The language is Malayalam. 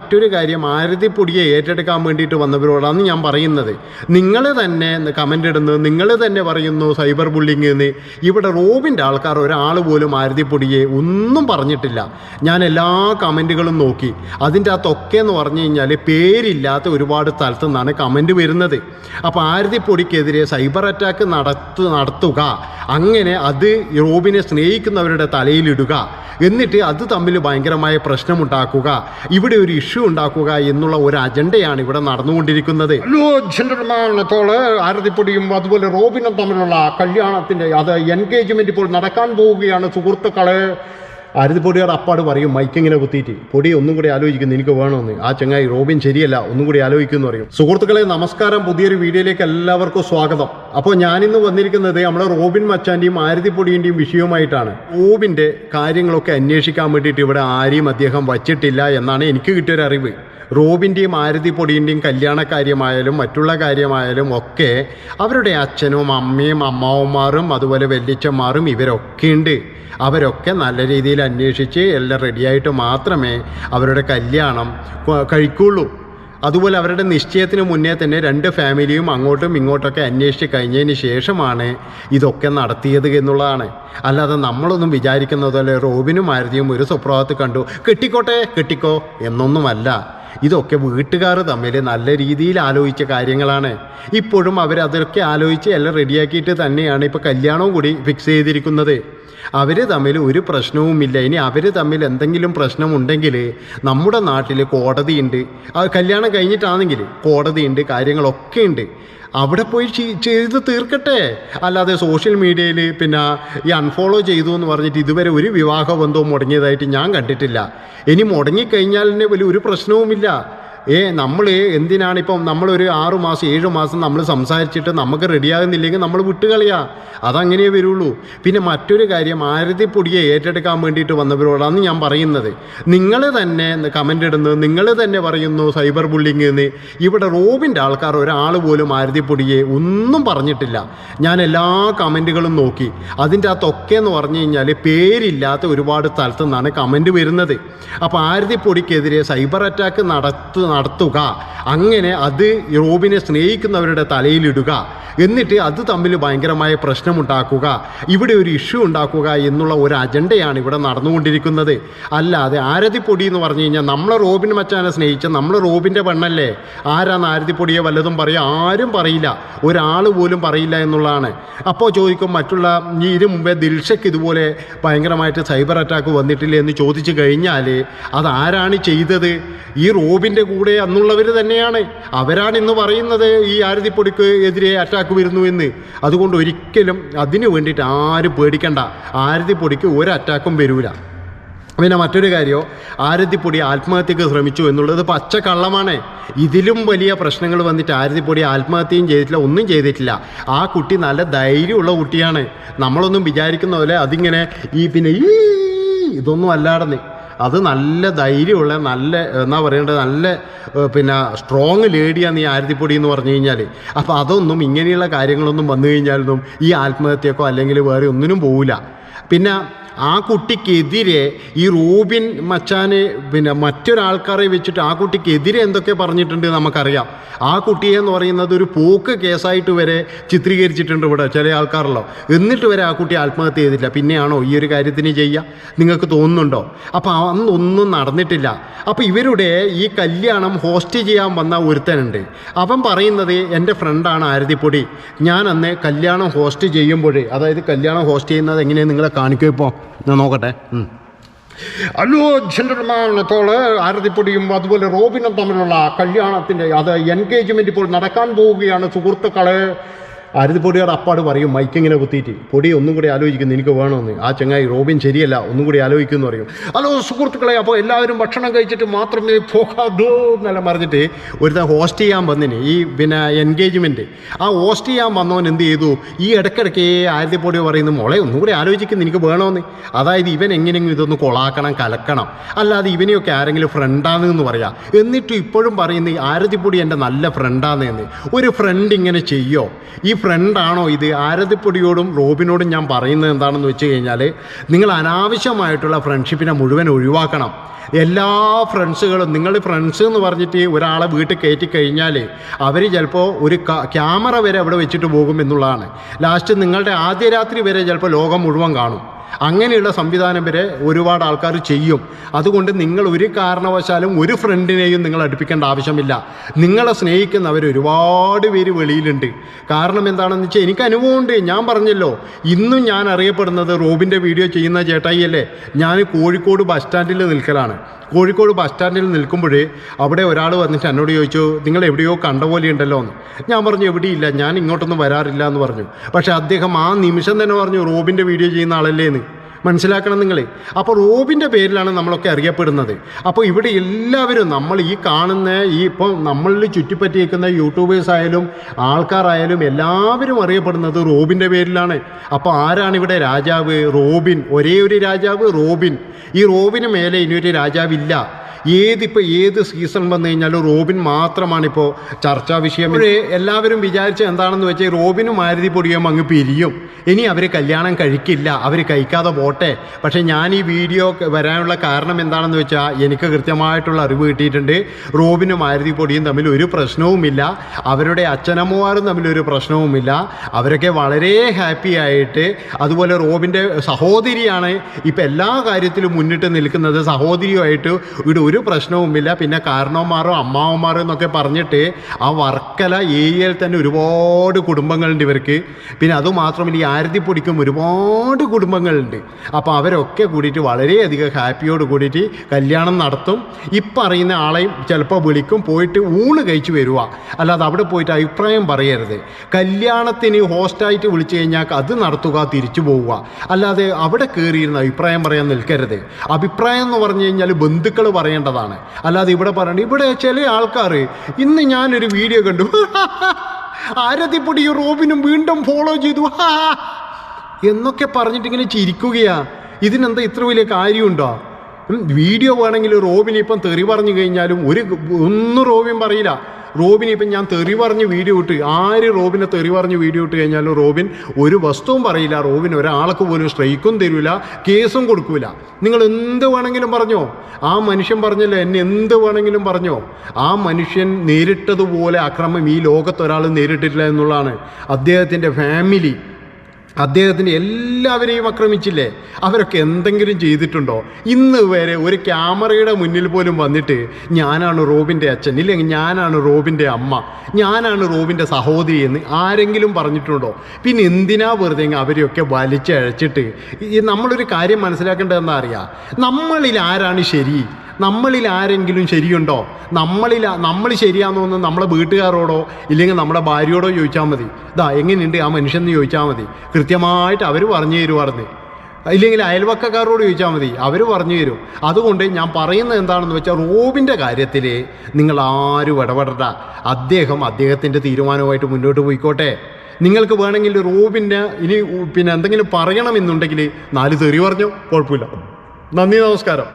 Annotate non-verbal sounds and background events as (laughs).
മറ്റൊരു കാര്യം ആരതിപ്പൊടിയെ ഏറ്റെടുക്കാൻ വേണ്ടിയിട്ട് വന്നവരോടാണ് ഞാൻ പറയുന്നത്. നിങ്ങൾ തന്നെ കമന്റ് ഇടുന്നു. നിങ്ങൾ തന്നെ പറയുന്നു സൈബർ ബുള്ളിങ് എന്ന് ഇവിടെ റോബിന്റെ ആൾക്കാർ ഒരാൾ പോലും ആരതിപ്പൊടിയെ ഒന്നും പറഞ്ഞിട്ടില്ല. ഞാൻ എല്ലാ കമന്റുകളും നോക്കി. അതിന്റെ അകത്തൊക്കെ എന്ന് പറഞ്ഞു കഴിഞ്ഞാൽ പേരില്ലാത്ത ഒരുപാട് സ്ഥലത്തു നിന്നാണ് കമന്റ് വരുന്നത്. അപ്പോൾ ആരതിപ്പൊടിക്കെതിരെ സൈബർ അറ്റാക്ക് നടത്തു നടത്തുക. അങ്ങനെ അത് റോബിനെ സ്നേഹിക്കുന്നവരുടെ തലയിലിടുക എന്നിട്ട് അത് തമ്മിൽ ഭയങ്കരമായ പ്രശ്നമുണ്ടാക്കുക. ഇവിടെ ഒരു ഇഷ്യൂ ഉണ്ടാക്കുക എന്നുള്ള ഒരു അജണ്ടയാണ് ഇവിടെ നടന്നുകൊണ്ടിരിക്കുന്നത്. ആരതിപ്പൊടിയും അതുപോലെ റോബിനും തമ്മിലുള്ള കല്യാണത്തിന്റെ അത് എൻഗേജ്മെന്റ് ഇപ്പോൾ നടക്കാൻ പോവുകയാണ് സുഹൃത്തുക്കളെ. ആരതിപ്പൊടിയുടെ അപ്പാട് പറയും മൈക്കിങ്ങനെ കുത്തിയിട്ട് പൊടി ഒന്നും കൂടി ആലോചിക്കുന്നു എനിക്ക് വേണമെന്ന് ആ ചങ്ങായി റോബിൻ ശരിയല്ല ഒന്നും കൂടി ആലോചിക്കുന്നു പറയും. സുഹൃത്തുക്കളെ നമസ്കാരം. പുതിയൊരു വീഡിയോയിലേക്ക് എല്ലാവർക്കും സ്വാഗതം. അപ്പോൾ ഞാനിന്ന് വന്നിരിക്കുന്നത് നമ്മുടെ റോബിൻ മച്ചാന്റെയും ആരതിപ്പൊടിയുടെയും വിഷയവുമായിട്ടാണ്. റോബിന്റെ കാര്യങ്ങളൊക്കെ അന്വേഷിക്കാൻ വേണ്ടിയിട്ട് ഇവിടെ ആരെയും അദ്ദേഹം വച്ചിട്ടില്ല എന്നാണ് എനിക്ക് കിട്ടിയൊരു അറിവ് റോബിന്റെയും ആരതി കല്യാണ കാര്യമായാലും മറ്റുള്ള കാര്യമായാലും ഒക്കെ അവരുടെ അച്ഛനും അമ്മയും അമ്മാവന്മാരും അതുപോലെ വല്യച്ഛന്മാരും ഇവരൊക്കെ ഉണ്ട്. അവരൊക്കെ നല്ല രീതിയിൽ അന്വേഷിച്ച് എല്ലാം റെഡിയായിട്ട് മാത്രമേ അവരുടെ കല്യാണം കഴിക്കുള്ളൂ. അതുപോലെ അവരുടെ നിശ്ചയത്തിന് മുന്നേ തന്നെ രണ്ട് ഫാമിലിയും അങ്ങോട്ടും ഇങ്ങോട്ടൊക്കെ അന്വേഷിച്ച് കഴിഞ്ഞതിന് ശേഷമാണ് ഇതൊക്കെ നടത്തിയത് എന്നുള്ളതാണ്. അല്ലാതെ നമ്മളൊന്നും വിചാരിക്കുന്നത് പോലെ റോബിനും ആരതിയും ഒരു സ്വപ്രഭാവത്ത് കണ്ടു കെട്ടിക്കോട്ടെ കെട്ടിക്കോ എന്നൊന്നുമല്ല. ഇതൊക്കെ വീട്ടുകാർ തമ്മിൽ നല്ല രീതിയിൽ ആലോചിച്ച കാര്യങ്ങളാണ്. ഇപ്പോഴും അവരതൊക്കെ ആലോചിച്ച് എല്ലാം റെഡിയാക്കിയിട്ട് തന്നെയാണ് ഇപ്പോൾ കല്യാണവും കൂടി ഫിക്സ് ചെയ്തിരിക്കുന്നത്. അവർ തമ്മിൽ ഒരു പ്രശ്നവുമില്ല. ഇനി അവർ തമ്മിൽ എന്തെങ്കിലും പ്രശ്നമുണ്ടെങ്കിൽ നമ്മുടെ നാട്ടിൽ കോടതിയുണ്ട്. അത് കല്യാണം കഴിഞ്ഞിട്ടാണെങ്കിൽ കോടതിയുണ്ട് കാര്യങ്ങളൊക്കെ ഉണ്ട്. അവിടെ പോയി ചെയ്- ചെയ്ത് തീർക്കട്ടെ. അല്ലാതെ സോഷ്യൽ മീഡിയയിൽ പിന്നെ ഈ അൺഫോളോ ചെയ്തു എന്ന് പറഞ്ഞിട്ട് ഇതുവരെ ഒരു വിവാഹ ബന്ധവും മുടങ്ങിയതായിട്ട് ഞാൻ കണ്ടിട്ടില്ല. ഇനി മുടങ്ങിക്കഴിഞ്ഞാൽ തന്നെ വലിയ ഒരു പ്രശ്നവുമില്ല. ഏ നമ്മൾ എന്തിനാണ് ഇപ്പം നമ്മളൊരു ആറു മാസം ഏഴ് മാസം നമ്മൾ സംസാരിച്ചിട്ട് നമുക്ക് റെഡിയാകുന്നില്ലെങ്കിൽ നമ്മൾ വിട്ടുകളയാ. അതങ്ങനെ വരുള്ളൂ. പിന്നെ മറ്റൊരു കാര്യം ആരതിപ്പൊടിയെ ഏറ്റെടുക്കാൻ വേണ്ടിയിട്ട് വന്നവരോടാണ് ഞാൻ പറയുന്നത്. നിങ്ങൾ തന്നെ കമന്റ് ഇടുന്നു നിങ്ങൾ തന്നെ പറയുന്നു സൈബർ ബുള്ളിങ് എന്ന് ഇവിടെ റോബിന്റെ ആൾക്കാർ ഒരാൾ പോലും ആരതിപ്പൊടിയെ ഒന്നും പറഞ്ഞിട്ടില്ല. ഞാൻ എല്ലാ കമന്റുകളും നോക്കി. അതിന്റെ അകത്തൊക്കെ എന്ന് പറഞ്ഞു കഴിഞ്ഞാൽ പേരില്ലാത്ത ഒരുപാട് സ്ഥലത്തു നിന്നാണ് കമന്റ് വരുന്നത്. അപ്പോൾ ആരതിപ്പൊടിക്കെതിരെ സൈബർ അറ്റാക്ക് നടത്തു നടത്തുക. അങ്ങനെ അത് റോബിനെ സ്നേഹിക്കുന്നവരുടെ തലയിലിടുക എന്നിട്ട് അത് തമ്മിൽ ഭയങ്കരമായ പ്രശ്നമുണ്ടാക്കുക. ഇവിടെ ഒരു ഇഷ്യൂ ഉണ്ടാക്കുക എന്നുള്ള ഒരു അജണ്ടയാണ് ഇവിടെ നടന്നുകൊണ്ടിരിക്കുന്നത്. അല്ലാതെ ആരതിപ്പൊടി എന്ന് പറഞ്ഞു കഴിഞ്ഞാൽ നമ്മളെ റോബിൻ മച്ചാനെ സ്നേഹിച്ച നമ്മൾ റോബിന്റെ പെണ്ണല്ലേ? ആരാന്ന് ആരതിപ്പൊടിയെ വല്ലതും പറയുക ആരും പറയില്ല. ഒരാൾ പോലും പറയില്ല എന്നുള്ളതാണ്. അപ്പോൾ ചോദിക്കും മറ്റുള്ള ഈ ഇതിനു മുമ്പേ ദിൽഷയ്ക്ക് ഇതുപോലെ ഭയങ്കരമായിട്ട് സൈബർ അറ്റാക്ക് വന്നിട്ടില്ല? എന്ന് ചോദിച്ചു കഴിഞ്ഞാൽ അതാരാണ് ചെയ്തത്? ഈ റോബിന്റെ കൂടെ അന്നുള്ളവർ തന്നെയാണ്. അവരാണ് ഇന്ന് പറയുന്നത് ഈ ആരതിപ്പൊടിക്ക് എതിരെ അറ്റാക്ക് വരുന്നു എന്ന്. അതുകൊണ്ട് ഒരിക്കലും അതിനു വേണ്ടിയിട്ട് ആരും പേടിക്കണ്ട. ആരതിപ്പൊടിക്ക് ഒരു അറ്റാക്കും വരൂല. പിന്നെ മറ്റൊരു കാര്യമോ ആരതിപ്പൊടി ആത്മഹത്യക്ക് ശ്രമിച്ചു എന്നുള്ളത് പച്ച കള്ളമാണ് ഇതിലും വലിയ പ്രശ്നങ്ങൾ വന്നിട്ട് ആരതിപ്പൊടി ആത്മഹത്യയും ചെയ്തിട്ടില്ല ഒന്നും ചെയ്തിട്ടില്ല. ആ കുട്ടി നല്ല ധൈര്യമുള്ള കുട്ടിയാണ്. നമ്മളൊന്നും വിചാരിക്കുന്ന പോലെ അതിങ്ങനെ ഈ പിന്നെ ഈ ഇതൊന്നും അല്ലാടെന്ന് അത് നല്ല ധൈര്യമുള്ള നല്ല എന്നാ പറയേണ്ടത് നല്ല പിന്നെ സ്ട്രോങ് ലേഡിയാണ് ഈ ആരതിപ്പൊടി എന്ന് പറഞ്ഞു കഴിഞ്ഞാൽ അപ്പോൾ അതൊന്നും ഇങ്ങനെയുള്ള കാര്യങ്ങളൊന്നും വന്നു കഴിഞ്ഞാലൊന്നും ഈ ആത്മഹത്യക്കോ അല്ലെങ്കിൽ വേറെ ഒന്നിനും പോവില്ല. പിന്നെ ആ കുട്ടിക്കെതിരെ ഈ റൂബിൻ മച്ചാനെ പിന്നെ മറ്റൊരാൾക്കാരെ വെച്ചിട്ട് ആ കുട്ടിക്കെതിരെ എന്തൊക്കെ പറഞ്ഞിട്ടുണ്ട് നമുക്കറിയാം. ആ കുട്ടിയെ എന്ന് പറയുന്നത് ഒരു പോക്ക് കേസായിട്ട് വരെ ചിത്രീകരിച്ചിട്ടുണ്ട് ഇവിടെ ചില ആൾക്കാരല്ലോ എന്നിട്ട് വരെ ആ കുട്ടി ആത്മഹത്യ ചെയ്തിട്ടില്ല പിന്നെയാണോ ഈ ഒരു കാര്യത്തിന് ചെയ്യുക? നിങ്ങൾക്ക് തോന്നുന്നുണ്ടോ? അപ്പോൾ അന്നൊന്നും നടന്നിട്ടില്ല. അപ്പോൾ ഇവരുടെ ഈ കല്യാണം ഹോസ്റ്റ് ചെയ്യാൻ വന്ന ഒരുത്തനുണ്ട്. അവൻ പറയുന്നത് എന്റെ ഫ്രണ്ടാണ് ആരതിപ്പൊടി. ഞാൻ അന്ന് കല്യാണം ഹോസ്റ്റ് ചെയ്യുമ്പോഴേ അതായത് കല്യാണം ഹോസ്റ്റ് ചെയ്യുന്നത് എങ്ങനെയാണ് നിങ്ങളെ കാണിക്കും ഇപ്പോൾ ഞാൻ നോക്കട്ടെ. അല്ലോ ജെന്റർമാനത്തോൾ ആരതിപ്പൊടിയും അതുപോലെ റോബിനും തമ്മിലുള്ള കല്യാണത്തിന്റെ അത് എൻഗേജ്മെന്റ് ഇപ്പോൾ നടക്കാൻ പോവുകയാണ് സുഹൃത്തുക്കളെ. ആരതിപ്പൊടിയുടെ അപ്പാട് പറയും മൈക്കിങ്ങനെ കുത്തിയിട്ട് പൊടി ഒന്നും കൂടി ആലോചിക്കുന്നു എനിക്ക് വേണമെന്ന്. ആ ചങ്ങായി റോബിൻ ശരിയല്ല ഒന്നും കൂടി ആലോചിക്കുന്നു പറയും. ഹലോ സുഹൃത്തുക്കളെ അപ്പോൾ എല്ലാവരും ഭക്ഷണം കഴിച്ചിട്ട് മാത്രമേ പോകാതോ എന്നെല്ലാം പറഞ്ഞിട്ട് ഒരുത്തൻ ഹോസ്റ്റ് ചെയ്യാൻ വന്നിന്. ഈ പിന്നെ എൻഗേജ്മെന്റ് ആ ഹോസ്റ്റ് ചെയ്യാൻ വന്നവൻ എന്ത് ചെയ്തു? ഈ ഇടയ്ക്കിടയ്ക്ക് ആരതിപ്പൊടി പറയുന്നു മോളെ ഒന്നും കൂടി ആലോചിക്കുന്നു എനിക്ക് വേണമെന്ന്. അതായത് ഇവൻ എങ്ങനെയെങ്കിലും ഇതൊന്ന് കൊളാക്കണം കലക്കണം. അല്ലാതെ ഇവനെയൊക്കെ ആരെങ്കിലും ഫ്രണ്ടാണെന്ന് പറയാം. എന്നിട്ടും ഇപ്പോഴും പറയുന്ന ഈ ആരതിപ്പൊടി എന്റെ നല്ല ഫ്രണ്ടാണെന്ന് ഒരു ഫ്രണ്ട് ഇങ്ങനെ ചെയ്യോ? ഈ ഫ്രണ്ടാണോ ഇത്? ആരതിപ്പൊടിയോടും റോബിനോടും ഞാൻ പറയുന്നത് എന്താണെന്ന് വെച്ച് കഴിഞ്ഞാൽ നിങ്ങൾ അനാവശ്യമായിട്ടുള്ള ഫ്രണ്ട്ഷിപ്പിനെ മുഴുവൻ ഒഴിവാക്കണം. എല്ലാ ഫ്രണ്ട്സുകളും നിങ്ങൾ ഫ്രണ്ട്സ് എന്ന് പറഞ്ഞിട്ട് ഒരാളെ വീട്ടിൽ കയറ്റി കഴിഞ്ഞാൽ അവർ ചിലപ്പോൾ ഒരു ക്യാമറ വരെ അവിടെ വെച്ചിട്ട് പോകും എന്നുള്ളതാണ്. ലാസ്റ്റ് നിങ്ങളുടെ ആദ്യ രാത്രി വരെ ചിലപ്പോൾ ലോകം മുഴുവൻ കാണും. അങ്ങനെയുള്ള സംവിധാനം വരെ ഒരുപാട് ആൾക്കാർ ചെയ്യും. അതുകൊണ്ട് നിങ്ങൾ ഒരു കാരണവശാലും ഒരു ഫ്രണ്ടിനെയും നിങ്ങൾ അടുപ്പിക്കേണ്ട ആവശ്യമില്ല. നിങ്ങളെ സ്നേഹിക്കുന്നവർ ഒരുപാട് പേര് വെളിയിലുണ്ട്. കാരണം എന്താണെന്ന് വെച്ചാൽ എനിക്ക് അനുഭവമുണ്ട്. ഞാൻ പറഞ്ഞല്ലോ ഇന്നും ഞാൻ അറിയപ്പെടുന്നത് റോബിന്റെ വീഡിയോ ചെയ്യുന്ന ചേട്ടായിയല്ലേ? ഞാൻ കോഴിക്കോട് ബസ് സ്റ്റാൻഡിൽ നിൽക്കലാണ്. കോഴിക്കോട് ബസ് സ്റ്റാൻഡിൽ നിൽക്കുമ്പോൾ അവിടെ ഒരാൾ വന്നിട്ട് എന്നോട് ചോദിച്ചു നിങ്ങൾ എവിടെയോ കണ്ട പോലെ ഉണ്ടല്ലോ എന്ന്. ഞാൻ പറഞ്ഞു എവിടെയില്ല ഞാൻ ഇങ്ങോട്ടൊന്നും വരാറില്ല എന്ന് പറഞ്ഞു. പക്ഷേ അദ്ദേഹം ആ നിമിഷം തന്നെ പറഞ്ഞു റോബിന്റെ വീഡിയോ ചെയ്യുന്ന ആളല്ലേ എന്ന്. മനസ്സിലാക്കണം നിങ്ങൾ അപ്പോൾ റോബിന്റെ പേരിലാണ് നമ്മളൊക്കെ അറിയപ്പെടുന്നത്. അപ്പോൾ ഇവിടെ എല്ലാവരും നമ്മൾ ഈ കാണുന്ന ഈ ഇപ്പോൾ നമ്മളിൽ ചുറ്റിപ്പറ്റിയിരിക്കുന്ന യൂട്യൂബേഴ്സ് ആയാലും ആൾക്കാരായാലും എല്ലാവരും അറിയപ്പെടുന്നത് റോബിന്റെ പേരിലാണ്. അപ്പോൾ ആരാണ് ഇവിടെ രാജാവ്? റോബിൻ. ഒരേ ഒരു രാജാവ് റോബിൻ. ഈ റോബിന് മേലെ ഇനിയൊരു രാജാവില്ല. ഏതിപ്പോൾ ഏത് സീസൺ വന്നു കഴിഞ്ഞാലും റോബിൻ മാത്രമാണിപ്പോൾ ചർച്ചാ വിഷയം. എല്ലാവരും വിചാരിച്ച എന്താണെന്ന് വെച്ചാൽ റോബിനും മാരുതി പൊടിയും അങ്ങ് പിരിയും. ഇനി അവർ കല്യാണം കഴിക്കില്ല അവർ കഴിക്കാതെ പോട്ടെ. പക്ഷേ ഞാൻ ഈ വീഡിയോ വരാനുള്ള കാരണം എന്താണെന്ന് വെച്ചാൽ എനിക്ക് കൃത്യമായിട്ടുള്ള അറിവ് കിട്ടിയിട്ടുണ്ട്. റോബിനും മാരുതി പൊടിയും തമ്മിൽ ഒരു പ്രശ്നവുമില്ല. അവരുടെ അച്ഛനമ്മമാരും തമ്മിൽ ഒരു പ്രശ്നവുമില്ല. അവരൊക്കെ വളരെ ഹാപ്പി ആയിട്ട് അതുപോലെ റോബിന്റെ സഹോദരിയാണ് ഇപ്പം എല്ലാ കാര്യത്തിലും മുന്നിട്ട് നിൽക്കുന്നത്. സഹോദരിയുമായിട്ട് ഇവിടെ ഒരു പ്രശ്നവുമില്ല പിന്നെ കാരണവന്മാരോ അമ്മാവന്മാരോ എന്നൊക്കെ പറഞ്ഞിട്ട് ആ വർക്കല ഏരിയയിൽ തന്നെ ഒരുപാട് കുടുംബങ്ങളുണ്ട് ഇവർക്ക്. പിന്നെ അതുമാത്രമല്ല ഈ ആരതിപ്പൊടിക്കും ഒരുപാട് കുടുംബങ്ങളുണ്ട്. അപ്പോൾ അവരൊക്കെ കൂടിയിട്ട് വളരെയധികം ഹാപ്പിയോട് കൂടിയിട്ട് കല്യാണം നടത്തും. ഇപ്പം അറിയുന്ന ആളെയും ചിലപ്പോൾ വിളിക്കും പോയിട്ട് ഊണ് കഴിച്ച് വരിക അല്ലാതെ അവിടെ പോയിട്ട് അഭിപ്രായം പറയരുത്. കല്യാണത്തിന് ഹോസ്റ്റായിട്ട് വിളിച്ചു കഴിഞ്ഞാൽ അത് നടത്തുക തിരിച്ചു പോവുക. അല്ലാതെ അവിടെ കയറിയിരുന്ന അഭിപ്രായം പറയാൻ നിൽക്കരുത്. അഭിപ്രായം എന്ന് പറഞ്ഞു കഴിഞ്ഞാൽ ബന്ധുക്കൾ പറയേണ്ടതാണ് അല്ലാതെ ഇവിടെ പറയണ്ട ഇവിടെ ചില ആൾക്കാർ ഇന്ന് ഞാനൊരു വീഡിയോ കണ്ടു. (laughs) ആരതിപ്പൊടി റോബിനും വീണ്ടും ഫോളോ ചെയ്തു. (laughs) എന്നൊക്കെ പറഞ്ഞിട്ട് ഇങ്ങനെ ചിരിക്കുകയാ. ഇതിനെന്താ ഇത്ര വലിയ കാര്യമുണ്ടോ? വീഡിയോ വേണമെങ്കിൽ റോബിൻ ഇപ്പം തെറി പറഞ്ഞു കഴിഞ്ഞാലും ഒരു ഒന്നും റോബിൻ പറയില്ല. റോബിൻ ഇപ്പം ഞാൻ തെറി പറഞ്ഞ് വീഡിയോ ഇട്ട് ആര് റോബിനെ തെറി പറഞ്ഞ് വീഡിയോ ഇട്ട് കഴിഞ്ഞാലും റോബിൻ ഒരു വസ്തുവും പറയില്ല റോബിൻ ഒരാൾക്ക് പോലും സ്ട്രൈക്കും തരില്ല കേസും കൊടുക്കില്ല നിങ്ങൾ എന്ത് വേണമെങ്കിലും പറഞ്ഞോ. ആ മനുഷ്യൻ പറഞ്ഞല്ലോ എന്നെ എന്ത് വേണമെങ്കിലും പറഞ്ഞോ. ആ മനുഷ്യൻ നേരിട്ടതുപോലെ അക്രമം ഈ ലോകത്ത് ഒരാൾ നേരിട്ടിട്ടില്ല എന്നുള്ളതാണ്. അദ്ദേഹത്തിന്റെ ഫാമിലി അദ്ദേഹത്തിന് എല്ലാവരെയും ആക്രമിച്ചില്ലേ? അവരൊക്കെ എന്തെങ്കിലും ചെയ്തിട്ടുണ്ടോ? ഇന്ന് വരെ ഒരു ക്യാമറയുടെ മുന്നിൽ പോലും വന്നിട്ട് ഞാനാണ് റോബിന്റെ അച്ഛൻ ഇല്ലെങ്കിൽ ഞാനാണ് റോബിന്റെ അമ്മ ഞാനാണ് റോബിന്റെ സഹോദരി എന്ന് ആരെങ്കിലും പറഞ്ഞിട്ടുണ്ടോ? പിന്നെ എന്തിനാ വെറുതെ അവരെയൊക്കെ വലിച്ചഴച്ചിട്ട്? നമ്മളൊരു കാര്യം മനസ്സിലാക്കേണ്ടതെന്നാ അറിയാം. നമ്മളിൽ ആരാണ് ശരി? നമ്മളിൽ ആരെങ്കിലും ശരിയുണ്ടോ? നമ്മളിൽ നമ്മൾ ശരിയാന്ന് തോന്നുന്നു നമ്മളെ വീട്ടുകാരോടോ ഇല്ലെങ്കിൽ നമ്മുടെ ഭാര്യയോടോ ചോദിച്ചാൽ മതി. ഇതാ എങ്ങനെയുണ്ട് ആ മനുഷ്യൻ ചോദിച്ചാൽ മതി. കൃത്യമായിട്ട് അവർ പറഞ്ഞു തരുമായിരുന്നു ഇല്ലെങ്കിൽ അയൽവക്കക്കാരോട് ചോദിച്ചാൽ മതി. അവർ പറഞ്ഞു തരും. അതുകൊണ്ട് ഞാൻ പറയുന്നത് എന്താണെന്ന് വെച്ചാൽ റോബിന്റെ കാര്യത്തിൽ നിങ്ങൾ ആരും ഇടപെടണ്ട. അദ്ദേഹം അദ്ദേഹത്തിന്റെ തീരുമാനവുമായിട്ട് മുന്നോട്ട് പോയിക്കോട്ടെ. നിങ്ങൾക്ക് വേണമെങ്കിൽ റോബിന്റെ ഇനി പിന്നെ എന്തെങ്കിലും പറയണമെന്നുണ്ടെങ്കിൽ നാല് തെറി പറഞ്ഞു. കുഴപ്പമില്ല. നന്ദി നമസ്കാരം.